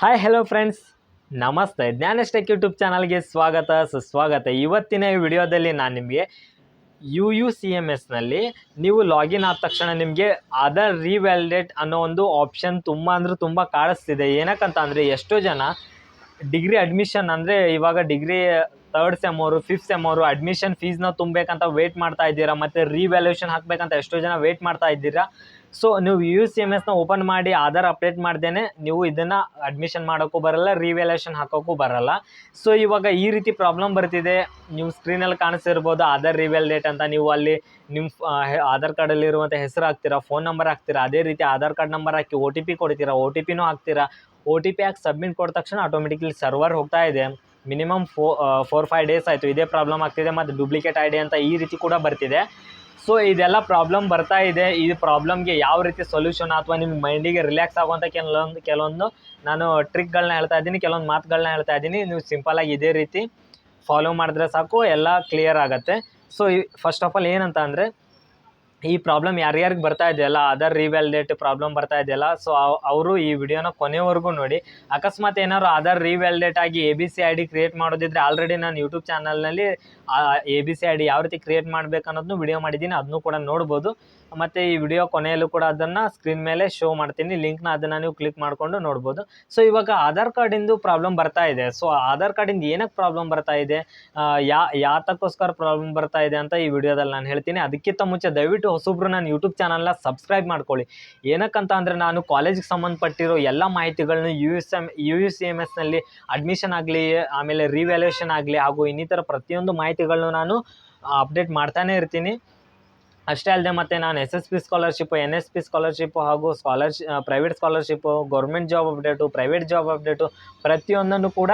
Hi hello friends ನಮಸ್ತೆ. ಜ್ಞಾನಷ್ಟೆಕ್ YouTube ಚಾನಲ್ಗೆ ಸ್ವಾಗತ, ಸುಸ್ವಾಗತ. ಇವತ್ತಿನ ವಿಡಿಯೋದಲ್ಲಿ ನಾನು ನಿಮಗೆ ಯು ಯು ಸಿ ಎಂ ಎಸ್ನಲ್ಲಿ ನೀವು ಲಾಗಿನ್ ಆದ ತಕ್ಷಣ ನಿಮಗೆ ಅದರ್ ರೀವ್ಯಾಲಿಡೇಟ್ ಅನ್ನೋ ಒಂದು ಆಪ್ಷನ್ ತುಂಬ ಅಂದರೆ ತುಂಬ ಕಾಣಿಸ್ತಿದೆ. ಏನಕ್ಕಂತ ಅಂದರೆ ಎಷ್ಟೋ ಜನ ಡಿಗ್ರಿ ಅಡ್ಮಿಷನ್ ಅಂದರೆ ಇವಾಗ ಡಿಗ್ರಿ ತರ್ಡ್ ಸೆಮ್ ಅವರು ಫಿಫ್ತ್ ಸೆಮ್ ಅವರು ಅಡ್ಮಿಷನ್ ಫೀಸ್ನ ತುಂಬಬೇಕಂತ ವೇಟ್ ಮಾಡ್ತಾ ಇದ್ದೀರಾ, ಮತ್ತು ರಿವ್ಯಾಲ್ಯೂಷನ್ ಹಾಕಬೇಕಂತ ಎಷ್ಟೋ ಜನ ವೇಟ್ ಮಾಡ್ತಾ ಇದ್ದೀರಾ? ಸೊ ನೀವು ಯು ಸಿ ಎಂ ಎಸ್ನ ಓಪನ್ ಮಾಡಿ ಆಧಾರ್ ಅಪ್ಡೇಟ್ ಮಾಡ್ದೇನೆ, ನೀವು ಇದನ್ನು ಅಡ್ಮಿಷನ್ ಮಾಡೋಕ್ಕೂ ಬರಲ್ಲ ರಿವ್ಯಾಲ್ಯೂಷನ್ ಹಾಕೋಕ್ಕೂ ಬರಲ್ಲ. ಸೊ ಇವಾಗ ಈ ರೀತಿ ಪ್ರಾಬ್ಲಮ್ ಬರ್ತಿದೆ. ನೀವು ಸ್ಕ್ರೀನಲ್ಲಿ ಕಾಣಿಸ್ತಿರ್ಬೋದು ಆಧಾರ್ ರಿವ್ಯಾಲಿಡೇಟ್ ಅಂತ ನೀವು ಅಲ್ಲಿ ನಿಮ್ಮ ಆಧಾರ್ ಕಾರ್ಡಲ್ಲಿರುವಂಥ ಹೆಸರು ಹಾಕ್ತೀರಾ ಫೋನ್ ನಂಬರ್ ಹಾಕ್ತೀರಾ, ಅದೇ ರೀತಿ ಆಧಾರ್ ಕಾರ್ಡ್ ನಂಬರ್ ಹಾಕಿ ಒ ಟಿ ಪಿ ಕೊಡ್ತೀರಾ ಒ ಟಿ ಪಿನೂ ಹಾಕ್ತೀರಾ ಒ ಟಿ ಪಿ ಹಾಕಿ ಸಬ್ಮಿಟ್ ಕೊಟ್ಟ ತಕ್ಷಣ ಆಟೋಮೆಟಿಕ್ಲಿ ಸರ್ವರ್ ಹೋಗ್ತಾ ಇದೆ. Minimum four four five days ಆಯಿತು, ಇದೇ ಪ್ರಾಬ್ಲಮ್ ಆಗ್ತಿದೆ, ಮತ್ತು ಡೂಪ್ಲಿಕೇಟ್ ಐ ಡಿ ಅಂತ ಈ ರೀತಿ ಕೂಡ ಬರ್ತಿದೆ. ಸೊ ಇದೆಲ್ಲ ಪ್ರಾಬ್ಲಮ್ ಬರ್ತಾ ಇದೆ. ಈ ಪ್ರಾಬ್ಲಮ್ಗೆ ಯಾವ ರೀತಿ ಸೊಲ್ಯೂಷನ್ ಅಥವಾ ನಿಮ್ಮ ಮೈಂಡಿಗೆ ರಿಲ್ಯಾಕ್ಸ್ ಆಗುವಂಥ ಕೆಲವೊಂದು ಕೆಲವೊಂದು ನಾನು ಟ್ರಿಕ್ಗಳನ್ನ ಹೇಳ್ತಾ ಇದ್ದೀನಿ, ಕೆಲವೊಂದು ಮಾತುಗಳನ್ನ ಹೇಳ್ತಾ ಇದ್ದೀನಿ. ನೀವು ಸಿಂಪಲಾಗಿ ಇದೇ ರೀತಿ ಫಾಲೋ ಮಾಡಿದ್ರೆ ಸಾಕು, ಎಲ್ಲ ಕ್ಲಿಯರ್ ಆಗುತ್ತೆ. ಸೊ ಫಸ್ಟ್ ಆಫ್ ಆಲ್ ಏನಂತ ಅಂದರೆ ಈ ಪ್ರಾಬ್ಲಮ್ ಯಾರ್ಯಾರಿಗೆ ಬರ್ತಾ ಇದೆಯಲ್ಲ ಅದರ್ ರಿವ್ಯಾಲಿಡೇಟ್ ಪ್ರಾಬ್ಲಮ್ ಬರ್ತಾ ಇದೆಯಲ್ಲ ಸೊ ಅವರು ಈ ವಿಡಿಯೋನ ಕೊನೆವರೆಗೂ ನೋಡಿ. ಅಕಸ್ಮಾತ್ ಏನಾದ್ರು ಆಧಾರ್ ರಿವ್ಯಾಲಿಡೇಟ್ ಆಗಿ A B C I D create ಮಾಡೋದಿದ್ರೆ already ನಾನು ಯೂಟ್ಯೂಬ್ ಚಾನಲ್ನಲ್ಲಿ A B C I D ಯಾವ ರೀತಿ ಕ್ರಿಯೇಟ್ ಮಾಡಬೇಕು ಅನ್ನೋದನ್ನು ವಿಡಿಯೋ ಮಾಡಿದ್ದೀನಿ ಅದನ್ನು ಕೂಡ ನೋಡ್ಬೋದು. ಮತ್ತು ಈ ವಿಡಿಯೋ ಕೊನೆಯಲ್ಲೂ ಕೂಡ ಅದನ್ನು ಸ್ಕ್ರೀನ್ ಮೇಲೆ ಶೋ ಮಾಡ್ತೀನಿ. ಲಿಂಕ್ನ ಅದನ್ನು ನೀವು ಕ್ಲಿಕ್ ಮಾಡಿಕೊಂಡು ನೋಡ್ಬೋದು. ಸೊ ಇವಾಗ ಆಧಾರ್ ಕಾರ್ಡಿಂದು ಪ್ರಾಬ್ಲಮ್ ಬರ್ತಾ ಇದೆ. ಸೊ ಆಧಾರ್ ಕಾರ್ಡಿಂದ ಏನಕ್ಕೆ ಪ್ರಾಬ್ಲಮ್ ಬರ್ತಾ ಇದೆ? ಯಾ, ಯಾತಕ್ಕೋಸ್ಕರ ಪ್ರಾಬ್ಲಮ್ ಬರ್ತಾ ಇದೆ ಅಂತ ಈ ವಿಡಿಯೋದಲ್ಲಿ ನಾನು ಹೇಳ್ತೀನಿ. ಅದಕ್ಕಿಂತ ಮುಂಚೆ ದಯವಿಟ್ಟು ಹೊಸಬ್ರು ನಾನು ಯೂಟ್ಯೂಬ್ ಚಾನಲ್ನ ಸಬ್ಸ್ಕ್ರೈಬ್ ಮಾಡ್ಕೊಳ್ಳಿ. ಏನಕ್ಕಂತ ಅಂದರೆ ನಾನು ಕಾಲೇಜಿಗೆ ಸಂಬಂಧಪಟ್ಟಿರೋ ಎಲ್ಲ ಮಾಹಿತಿಗಳನ್ನ U S M U U C M ಎಸ್ನಲ್ಲಿ admission ಆಗಲಿ, ಆಮೇಲೆ ರಿವ್ಯಾಲ್ಯೂಷನ್ ಆಗಲಿ ಹಾಗೂ ಇನ್ನಿತರ ಪ್ರತಿಯೊಂದು ಮಾಹಿತಿಗಳನ್ನು ನಾನು ಅಪ್ಡೇಟ್ ಮಾಡ್ತಾನೆ ಇರ್ತೀನಿ. ಅಷ್ಟೇ ಅಲ್ಲದೆ ಮತ್ತು ನಾನು S S P scholarship N S P scholarship ಹಾಗೂ scholarship private scholarship government job update private job update ಪ್ರತಿಯೊಂದನ್ನು ಕೂಡ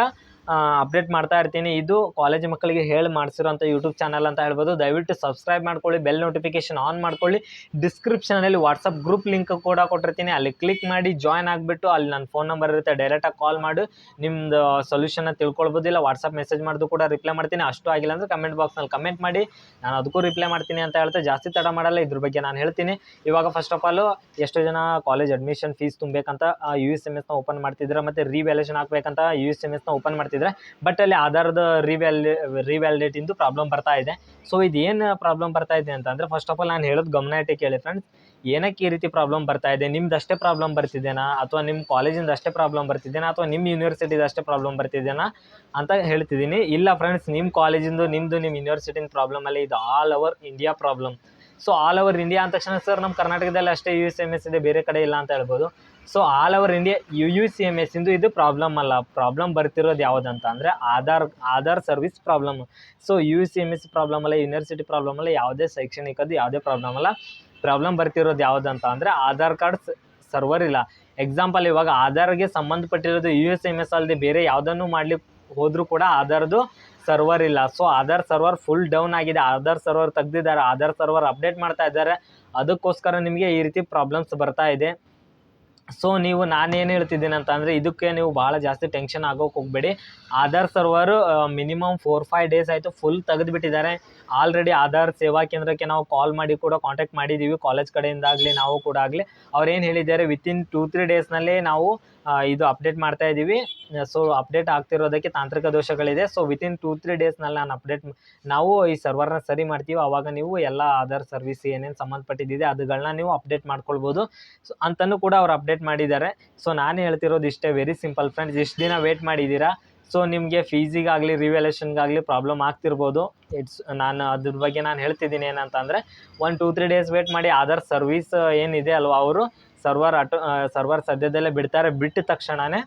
ಅಪ್ಡೇಟ್ ಮಾಡ್ತಾ ಇರ್ತೀನಿ. ಇದು ಕಾಲೇಜ್ ಮಕ್ಕಳಿಗೆ ಹೇಳಿ ಮಾಡಿಸಿರೋಂಥ ಯೂಟ್ಯೂಬ್ ಚಾನಲ್ ಅಂತ ಹೇಳ್ಬೋದು. ದಯವಿಟ್ಟು ಸಬ್ಸ್ಕ್ರೈಬ್ ಮಾಡ್ಕೊಳ್ಳಿ ಬೆಲ್ ನೋಟಿಫಿಕೇಶನ್ ಆನ್ ಮಾಡ್ಕೊಳ್ಳಿ. ಡಿಸ್ಕ್ರಿಪ್ಷನಲ್ಲಿ ವಾಟ್ಸಪ್ ಗ್ರೂಪ್ ಲಿಂಕ್ ಕೂಡ ಕೊಟ್ಟಿರ್ತೀನಿ. ಅಲ್ಲಿ ಕ್ಲಿಕ್ ಮಾಡಿ ಜಾಯ್ನ್ ಆಗಿಬಿಟ್ಟು ಅಲ್ಲಿ ನನ್ನ ಫೋನ್ ನಂಬರ್ ಇರುತ್ತೆ ಡೈರೆಕ್ಟಾಗಿ ಕಾಲ್ ಮಾಡಿ. ನಿಮ್ಮದು ಸೊಲ್ಯೂಷನ್ನ ತಿಳ್ಕೊಳ್ಬೋದು ಇಲ್ಲ ವಾಟ್ಸಪ್ ಮೆಸೇಜ್ ಮಾಡಿದ್ರು ಕೂಡ ರಿಪ್ಲೈ ಮಾಡ್ತೀನಿ. ಅಷ್ಟು ಆಗಿಲ್ಲ ಅಂದರೆ ಕಮೆಂಟ್ ಬಾಕ್ಸ್ನಲ್ಲಿ ಕಮೆಂಟ್ ಮಾಡಿ. ನಾನು ಅದಕ್ಕೂ ರಿಪ್ಲೈ ಮಾಡ್ತೀನಿ ಅಂತ ಹೇಳ್ತಾ ಜಾಸ್ತಿ ತಡ ಮಾಡಲ್ಲ, ಇದ್ರ ಬಗ್ಗೆ ನಾನು ಹೇಳ್ತೀನಿ. ಇವಾಗ ಫಸ್ಟ್ ಆಫ್ ಆಲು ಎಷ್ಟು ಜನ ಕಾಲೇಜ್ ಅಡ್ಮಿಷನ್ ಫೀಸ್ ತುಂಬಬೇಕಂತ ಯು ಎಸ್ ಎಂ ಎಸ್ನ ಓಪನ್ ಮಾಡ್ತಿದ್ರೆ, ಮತ್ತು ರಿವ್ಯಾಲ್ಯೂಷನ್ ಹಾಕ್ಬೇಕಂತ ಯು ಎಸ್ ಎಂ ಎಸ್ನ ಓಪನ್ ಬಟ್ ಅಲ್ಲಿ ಆಧಾರದ ರಿವ್ಯಾಲ್ಯೂ ರಿವ್ಯಾಲಿಡೇಟಿಂದು ಪ್ರಾಬ್ಲಮ್ ಬರ್ತಾ ಇದೆ. ಸೊ ಇದು ಏನು ಪ್ರಾಬ್ಲಮ್ ಬರ್ತಾ ಇದೆ ಅಂತಂದರೆ ಫಸ್ಟ್ ಆಫ್ ಆಲ್ ನಾನು ಹೇಳೋದು ಗಮನ ಇಟ್ಟು ಕೇಳಿ ಫ್ರೆಂಡ್ಸ್ ಏನಕ್ಕೆ ಈ ರೀತಿ ಪ್ರಾಬ್ಲಮ್ ಬರ್ತಾ ಇದೆ? ನಿಮ್ದು ಅಷ್ಟೇ ಪ್ರಾಬ್ಲಮ್ ಬರ್ತಿದ್ದೇನಾ ಅಥವಾ ನಿಮ್ಮ ಕಾಲೇಜಿಂದ ಅಷ್ಟೇ ಪ್ರಾಬ್ಲಮ್ ಬರ್ತಿದ್ದೇನಾ ಅಥವಾ ನಿಮ್ಮ ಯೂನಿವರ್ಸಿಟಿದು ಅಷ್ಟೇ ಪ್ರಾಬ್ಲಮ್ ಬರ್ತಿದ್ದೇನಾ ಅಂತ ಹೇಳ್ತಿದ್ದೀನಿ. ಇಲ್ಲ ಫ್ರೆಂಡ್ಸ್ ನಿಮ್ಮ ಕಾಲೇಜಿಂದು ನಿಮ್ಮದು ನಿಮ್ಮ ಯೂನಿವರ್ಸಿಟಿನ ಪ್ರಾಬ್ಲಮ್ ಅಲ್ಲ ಇದು. All over India problem so all over India ಅಂದ ತಕ್ಷಣ ಸರ್ ನಮ್ಮ ಕರ್ನಾಟಕದಲ್ಲಿ ಅಷ್ಟೇ ಯು ಎಸ್ ಎಂ ಎಸ್ ಇದೆ, ಬೇರೆ ಕಡೆ ಇಲ್ಲ ಅಂತ ಹೇಳ್ಬೋದು. So all over India U U C M S ಇಂದು ಇದು ಪ್ರಾಬ್ಲಮ್ ಅಲ್ಲ. ಪ್ರಾಬ್ಲಮ್ ಬರ್ತಿರೋದು ಯಾವುದಂತ ಅಂದರೆ Aadhaar Aadhaar service problem so U C M S problem ಅಲ್ಲ ಯೂನಿವರ್ಸಿಟಿ ಪ್ರಾಬ್ಲಮ್ ಅಲ್ಲ, ಯಾವುದೇ ಶೈಕ್ಷಣಿಕದ್ದು ಯಾವುದೇ ಪ್ರಾಬ್ಲಮ್ ಅಲ್ಲ. ಪ್ರಾಬ್ಲಮ್ ಬರ್ತಿರೋದು ಯಾವುದಂತ ಅಂದರೆ ಆಧಾರ್ ಕಾರ್ಡ್ ಸರ್ವರ್ ಇಲ್ಲ. ಎಕ್ಸಾಂಪಲ್ ಇವಾಗ ಆಧಾರ್ಗೆ ಸಂಬಂಧಪಟ್ಟಿರೋದು ಯು ಎಸ್ ಎಂ ಎಸ್ ಅಲ್ಲದೆ ಬೇರೆ ಯಾವುದನ್ನು ಮಾಡ್ಲಿಕ್ಕೆ ಹೋದರೂ ಕೂಡ ಆಧಾರ್ದು ಸರ್ವರ್ ಇಲ್ಲ. So Aadhaar server full down ಆಗಿದೆ. ಆಧಾರ್ ಸರ್ವರ್ ತೆಗ್ದಿದ್ದಾರೆ. ಆಧಾರ್ ಸರ್ವರ್ ಅಪ್ಡೇಟ್ ಮಾಡ್ತಾ ಇದ್ದಾರೆ. ಅದಕ್ಕೋಸ್ಕರ ನಿಮಗೆ ಈ ರೀತಿ ಪ್ರಾಬ್ಲಮ್ಸ್ ಬರ್ತಾ ಇದೆ. ಸೊ ನೀವು ನಾನೇನು ಹೇಳ್ತಿದ್ದೀನಿ ಅಂತ ಇದಕ್ಕೆ ನೀವು ಭಾಳ ಜಾಸ್ತಿ ಟೆನ್ಷನ್ ಆಗೋಕೆ ಹೋಗಬೇಡಿ. Aadhaar server minimum four five days ಆಯಿತು ಫುಲ್ ತೆಗೆದುಬಿಟ್ಟಿದ್ದಾರೆ. ಆಲ್ರೆಡಿ ಆಧಾರ್ ಸೇವಾ ಕೇಂದ್ರಕ್ಕೆ ನಾವು ಕಾಲ್ ಮಾಡಿ ಕೂಡ ಕಾಂಟ್ಯಾಕ್ಟ್ ಮಾಡಿದ್ದೀವಿ ಕಾಲೇಜ್ ಕಡೆಯಿಂದಾಗಲಿ ನಾವು ಕೂಡ ಆಗಲಿ. ಅವ್ರು ಏನು ಹೇಳಿದ್ದಾರೆ ವಿತಿನ್ ಟೂ ತ್ರೀ ಡೇಸ್ನಲ್ಲೇ ನಾವು ಇದು ಅಪ್ಡೇಟ್ ಮಾಡ್ತಾ ಇದ್ದೀವಿ ಸೊ ಅಪ್ಡೇಟ್ ಆಗ್ತಿರೋದಕ್ಕೆ ತಾಂತ್ರಿಕ ದೋಷಗಳಿದೆ. ಸೊ ವಿತಿನ್ ಟೂ ತ್ರೀ ಡೇಸ್ನಲ್ಲಿ ನಾನು ಅಪ್ಡೇಟ್ ನಾವು ಈ ಸರ್ವರ್ನ ಸರಿ ಮಾಡ್ತೀವಿ. ಆವಾಗ ನೀವು ಎಲ್ಲ ಆಧಾರ್ ಸರ್ವಿಸ್ ಏನೇನು ಸಂಬಂಧಪಟ್ಟಿದ್ದಿದೆ ಅದುಗಳನ್ನ ನೀವು ಅಪ್ಡೇಟ್ ಮಾಡ್ಕೊಳ್ಬೋದು. ಸೊ ಅಂತಲೂ ಕೂಡ ಅವ್ರು ಅಪ್ಡೇಟ್ ಮಾಡಿದ್ದಾರೆ. ಸೊ ನಾನು ಹೇಳ್ತಿರೋದು ಇಷ್ಟೇ ವೆರಿ ಸಿಂಪಲ್ ಫ್ರೆಂಡ್ಸ್ ಇಷ್ಟು ದಿನ ವೇಟ್ ಮಾಡಿದ್ದೀರಾ ಸೊ ನಿಮಗೆ ಫೀಸಿಗಾಗಲಿ ರಿವ್ಯಾಲ್ಯೂಷನ್ಗಾಗಲಿ ಪ್ರಾಬ್ಲಮ್ ಆಗ್ತಿರ್ಬೋದು. ಇಟ್ಸ್ ನಾನು ಅದ್ರ ಬಗ್ಗೆ ನಾನು ಹೇಳ್ತಿದ್ದೀನಿ ಏನಂತಂದರೆ one two three days wait ಮಾಡಿ ಆಧಾರ್ ಸರ್ವಿಸ್ ಏನಿದೆ ಅಲ್ವಾ ಅವರು? ಸರ್ವರ್ ಅಟೋ ಸರ್ವರ್ ಸದ್ಯದಲ್ಲೇ ಬಿಡ್ತಾರೆ. ಬಿಟ್ಟ ತಕ್ಷಣವೇ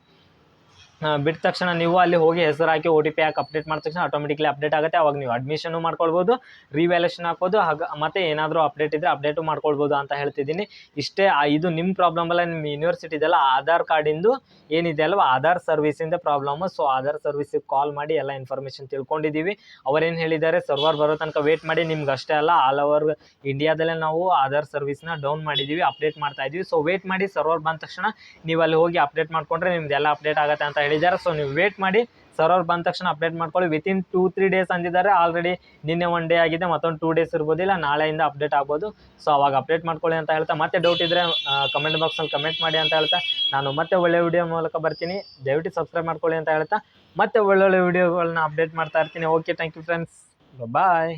ಬಿಟ್ಟ ತಕ್ಷಣ ನೀವು ಅಲ್ಲಿ ಹೋಗಿ ಹೆಸರು ಹಾಕಿ ಒ ಟಿ ಪಿ ಹಾಕಿ ಅಪ್ಡೇಟ್ ಮಾಡಿದ ತಕ್ಷಣ ಆಟೋಮೆಟಿಕ್ಲಿ ಅಪ್ಡೇಟ್ ಆಗುತ್ತೆ. ಅವಾಗ ನೀವು ಅಡ್ಮಿಷನು ಮಾಡ್ಕೊಳ್ಬೋದು ರಿವ್ಯಾಲ್ಯೂಷನ್ ಹಾಕೋದು ಹಾಗ ಮತ್ತು ಏನಾದರೂ ಅಪ್ಡೇಟ್ ಇದ್ದರೆ ಅಪ್ಡೇಟು ಮಾಡ್ಕೊಳ್ಬೋದು ಅಂತ ಹೇಳ್ತಿದ್ದೀನಿ. ಇಷ್ಟೇ ಇದು ನಿಮ್ಮ ಪ್ರಾಬ್ಲಮ್ ಅಲ್ಲ, ನಿಮ್ಮ ಯೂನಿವರ್ಸಿಟಿದೆಲ್ಲ ಆಧಾರ್ ಕಾರ್ಡಿಂದು ಏನಿದೆ ಅಲ್ವ? ಆಧಾರ್ ಸರ್ವಿಸಿಂದ ಪ್ರಾಬ್ಲಮ್ಮು ಸೊ ಆಧಾರ್ ಸರ್ವಿಸಿಗೆ ಕಾಲ್ ಮಾಡಿ ಎಲ್ಲ ಇನ್ಫಾರ್ಮೇಷನ್ ತಿಳ್ಕೊಂಡಿದ್ದೀವಿ. ಅವರೇನು ಹೇಳಿದ್ದಾರೆ? ಸರ್ವರ್ ಬರೋ ತನಕ ವೇಟ್ ಮಾಡಿ. ನಿಮ್ಗೆ ಅಷ್ಟೇ ಅಲ್ಲ ಆಲ್ ಓವರ್ ಇಂಡಿಯಾದಲ್ಲೇ ನಾವು ಆಧಾರ್ ಸರ್ವಿಸ್ನ ಡೌನ್ ಮಾಡಿದ್ದೀವಿ ಅಪ್ಡೇಟ್ ಮಾಡ್ತಾ ಇದ್ದೀವಿ ಸೊ ವೇಟ್ ಮಾಡಿ ಸರ್ವರ್ ಬಂದ ತಕ್ಷಣ ನೀವು ಅಲ್ಲಿ ಹೋಗಿ ಅಪ್ಡೇಟ್ ಮಾಡ್ಕೊಂಡ್ರೆ ನಿಮ್ದೆಲ್ಲ ಅಪ್ಡೇಟ್ ಆಗುತ್ತೆ ಅಂತ ಹೇಳಿದ್ದಾರೆ ಸೊ ನೀವು ವೇಟ್ ಮಾಡಿ ಸರ್ ಅವ್ರು ಬಂದ ತಕ್ಷಣ ಅಪ್ಡೇಟ್ ಮಾಡ್ಕೊಳ್ಳಿ. ವಿತಿನ್ ಟೂ ತ್ರೀ ಡೇಸ್ ಅಂದಿದ್ದಾರೆ. ಆಲ್ರೆಡಿ ನಿನ್ನೆ ಒನ್ ಡೇ ಆಗಿದೆ. ಮತ್ತೊಂದು ಟೂ ಡೇಸ್ ಇರ್ಬೋದಿಲ್ಲ. ನಾಳೆಯಿಂದ ಅಪ್ಡೇಟ್ ಆಗ್ಬೋದು. ಸೊ ಅವಾಗ ಅಪ್ಡೇಟ್ ಮಾಡ್ಕೊಳ್ಳಿ ಅಂತ ಹೇಳ್ತಾ, ಮತ್ತೆ ಡೌಟ್ ಇದ್ದರೆ ಕಮೆಂಟ್ ಬಾಕ್ಸಲ್ಲಿ ಕಮೆಂಟ್ ಮಾಡಿ ಅಂತ ಹೇಳ್ತಾ, ನಾನು ಮತ್ತೆ ಒಳ್ಳೆ ವಿಡಿಯೋ ಮೂಲಕ ಬರ್ತೀನಿ. ದಯವಿಟ್ಟು ಸಬ್ಸ್ಕ್ರೈಬ್ ಮಾಡ್ಕೊಳ್ಳಿ ಅಂತ ಹೇಳ್ತಾ, ಮತ್ತೆ ಒಳ್ಳೊಳ್ಳೆ ವಿಡಿಯೋಗಳನ್ನ ಅಪ್ಡೇಟ್ ಮಾಡ್ತಾ ಇರ್ತೀನಿ. Okay thank you friends bye